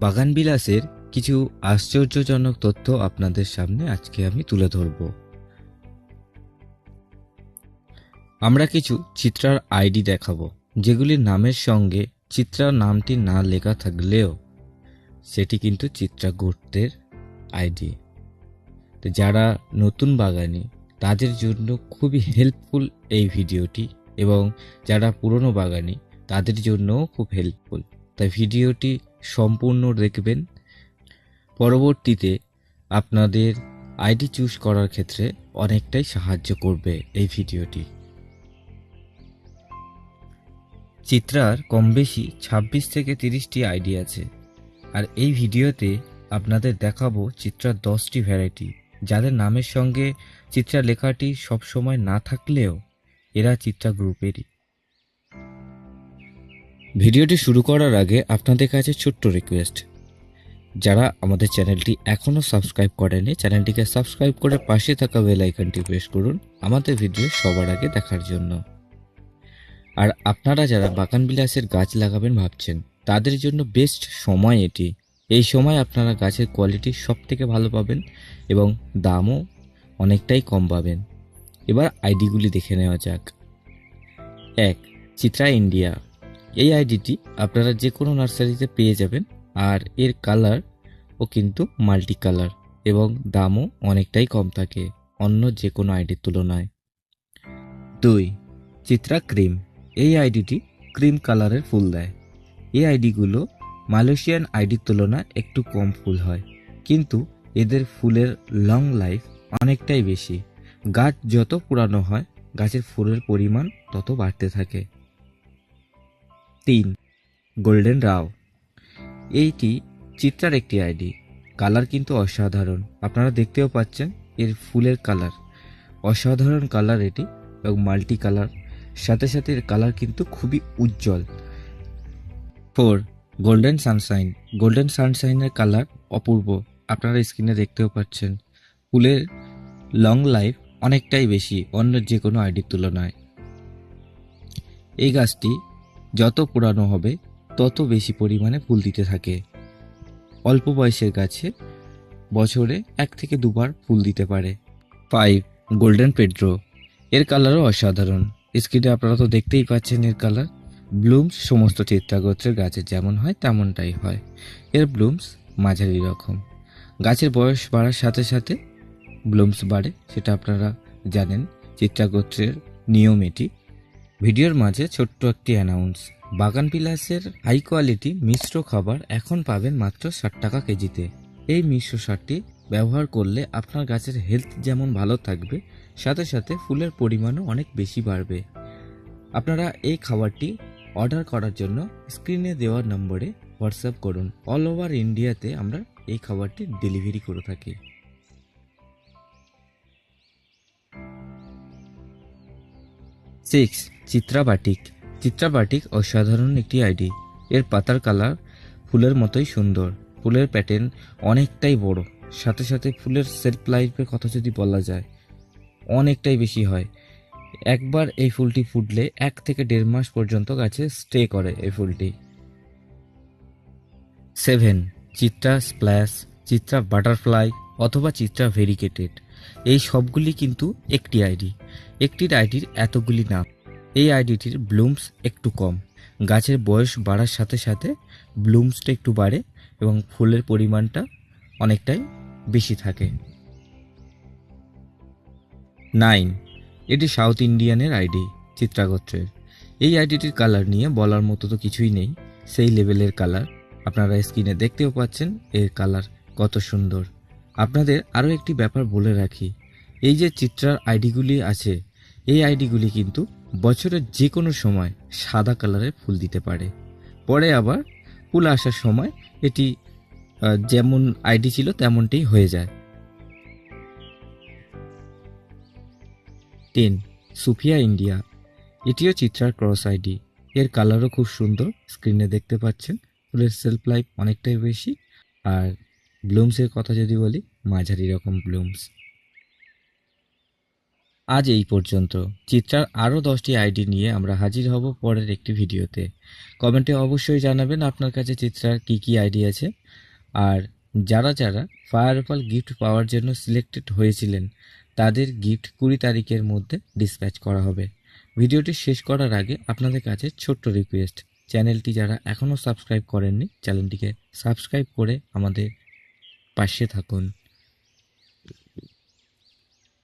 বাগানবিলাসের কিছু আশ্চর্যজনক তথ্য আপনাদের সামনে আজকে আমি তুলে ধরব। আমরা কিছু চিত্রার আইডি দেখাবো, যেগুলির নামের সঙ্গে চিত্রা নামটি না লেখা থাকলেও সেটি কিন্তু চিত্রা গোত্রের আইডি। তো যারা নতুন বাগানি, তাদের জন্য খুবই হেল্পফুল এই ভিডিওটি এবং যারা পুরনো বাগানি, তাদের জন্যও খুব হেল্পফুল তাই ভিডিওটি সম্পূর্ণ দেখবেন। পরবর্তীতে আপনাদের আইডি চুজ করার ক্ষেত্রে অনেকটাই সাহায্য করবে এই ভিডিওটি। চিত্রার কম বেশি ছাব্বিশ থেকে তিরিশটি আইডি আছে। আর এই ভিডিওতে আপনাদের দেখাবো চিত্রার দশটি ভ্যারাইটি, যাদের নামের সঙ্গে চিত্রা লেখাটি সবসময় না থাকলেও এরা চিত্রা গ্রুপেরই। ভিডিওটি শুরু করার আগে আপনাদের কাছে ছোট্ট রিকোয়েস্ট যারা আমাদের চ্যানেলটি এখনও সাবস্ক্রাইব করেনি চ্যানেলটিকে সাবস্ক্রাইব করে পাশে থাকা বেল আইকনটি প্রেস করুন আমাদের ভিডিও সবার আগে দেখার জন্য। আর আপনারা যারা বাগান বিলাসের গাছ লাগাবেন ভাবছেন, তাদের জন্য বেস্ট সময় এটি। এই সময় আপনারা গাছের কোয়ালিটি সব থেকে ভালো পাবেন এবং দামও অনেকটাই কম পাবেন। এবার আইডিগুলি দেখে নেওয়া যাক। এক, চিত্রা ইন্ডিয়া। এই আইডিটি আপনারা যে কোনো নার্সারিতে পেয়ে যাবেন আর এর কালার ও কিন্তু মাল্টি কালার এবং দামও অনেকটাই কম থাকে অন্য যে কোনো আইডির তুলনায়। দুই, চিত্রা ক্রিম। এই আইডিটি ক্রিম কালারের ফুল দেয়। এই আইডিগুলো মালয়েশিয়ান আইডির তুলনায় একটু কম ফুল হয়, কিন্তু এদের ফুলের লং লাইফ অনেকটাই বেশি। গাছ যত পুরানো হয়, গাছের ফুলের পরিমাণ তত বাড়তে থাকে। তিন। গোল্ডেন রাও এইটি চিত্রার একটি আইডি। কালার কিন্তু অসাধারণ। আপনারা দেখতেও পাচ্ছেন এর ফুলের কালার অসাধারণ কালার এটি এবং মাল্টি কালার সাথে সাথে এর কালার কিন্তু খুবই উজ্জ্বল। ফোর গোল্ডেন সানশাইন গোল্ডেন সানশাইনের কালার অপূর্ব। আপনারা স্ক্রিনে দেখতেও পাচ্ছেন। ফুলের লং লাইফ অনেকটাই বেশি, অন্য যে কোনো আইডির তুলনায়। এই গাছটি যত পুরানো হবে, তত বেশি পরিমাণে ফুল দিতে থাকে। অল্প বয়সের গাছে বছরে এক থেকে দুবার ফুল দিতে পারে। ফাইভ গোল্ডেন পেড্রো এর কালারও অসাধারণ। স্ক্রিনে আপনারা তো দেখতেই পাচ্ছেন এর কালার। ব্লুমস সমস্ত চিত্রাগোত্রের গাছের যেমন হয়, তেমনটাই হয়। এর ব্লুমস মাঝারি রকম। গাছের বয়স বাড়ার সাথে সাথে ব্লুমস বাড়ে, সেটা আপনারা জানেন। চিত্রাগোত্রের নিয়ম এটি। ভিডিওর মাঝে ছোট্ট একটি অ্যানাউন্স বাগান বিলাসের হাই কোয়ালিটি মিশ্র খাবার এখন পাবেন মাত্র ষাট টাকা কেজিতে। এই মিশ্র সারটি ব্যবহার করলে আপনার গাছের হেলথ যেমন ভালো থাকবে, সাথে সাথে ফুলের পরিমাণও অনেক বেশি বাড়বে। আপনারা এই খাবারটি অর্ডার করার জন্য স্ক্রিনে দেওয়ার নম্বরে হোয়াটসঅ্যাপ করুন। অল ওভার ইন্ডিয়াতে আমরা এই খাবারটি ডেলিভারি করে থাকি। Six Chitra batik Chitra batik অসাধারণ একটি আইডি এর পাতার কালার ফুলের মতোই সুন্দর। ফুলের প্যাটার্ন অনেকটাই বড়। সাথে সাথে ফুলের সেলফ লাইফের কথা যদি বলা যায়, অনেকটাই বেশি হয়। একবার এই ফুলটি ফুটলে এক থেকে দেড় মাস পর্যন্ত গাছে স্টে করে এই ফুলটি। Seven Chitra splash Chitra butterfly অথবা চিত্রা ভেরিকেটেড এই সবগুলি কিন্তু একটি আইডি। একটির আইডির এতগুলি নাম। এই আইডিটির ব্লুমস একটু কম। গাছের বয়স বাড়ার সাথে সাথে ব্লুমসটা একটু বাড়ে এবং ফুলের পরিমাণটা অনেকটাই বেশি থাকে। নাইন। এটি সাউথ ইন্ডিয়ানের আইডি চিত্রাগোত্রের। এই আইডিটির কালার নিয়ে বলার মতো তো কিছুই নেই। সেই লেভেলের কালার আপনারা স্ক্রিনে দেখতেও পাচ্ছেন। এর কালার কত সুন্দর। আপনাদের আরও একটি ব্যাপার বলে রাখি। এই যে চিত্রার আইডিগুলি আছে, এই আইডিগুলি কিন্তু বছরের যে কোনো সময় সাদা কালারের ফুল দিতে পারে। পরে আবার ফুল আসার সময় এটি যেমন আইডি ছিল তেমনটাই হয়ে যায়। Ten, Sufia India. এটিও চিত্রার ক্রস আইডি। এর কালারও খুব সুন্দর, স্ক্রিনে দেখতে পাচ্ছেন। ফুলের সেলফ লাইফ অনেকটাই বেশি। আর ব্লুমসের কথা যদি বলি, মাঝারি রকম ব্লুমস আজ এই পর্যন্ত। চিত্রার আরও দশটি আইডি নিয়ে আমরা হাজির হব পরের একটি ভিডিওতে। কমেন্টে অবশ্যই জানাবেন আপনার কাছে চিত্রার কী কী আইডি আছে। আর যারা যারা ফায়ার অপাল গিফট পাওয়ার জন্য সিলেক্টেড হয়েছিলেন, তাদের গিফট কুড়ি তারিখের মধ্যে ডিসপ্যাচ করা হবে। ভিডিওটি শেষ করার আগে আপনাদের কাছে ছোট্ট রিকোয়েস্ট চ্যানেলটি যারা এখনও সাবস্ক্রাইব করেননি, চ্যানেলটিকে সাবস্ক্রাইব করে আমাদের পাশে থাকুন।